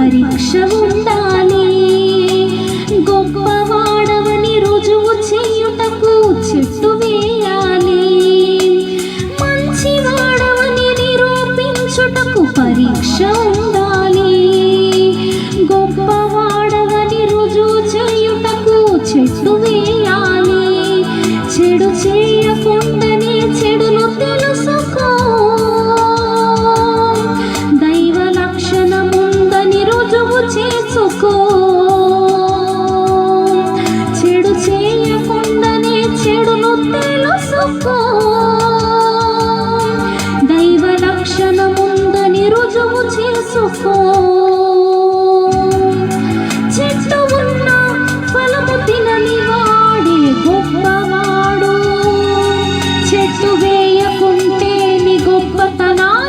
పరీక్ష ఉండాలి గొప్పవాడవని రుజువు చేయుటకు చెట్టు వేయాలి. మంచివాడవని నిరూపించుటకు పరీక్ష ఉండాలి గొప్పవాడవని రుజువు చేయుటకు చెట్టు వేయాలి.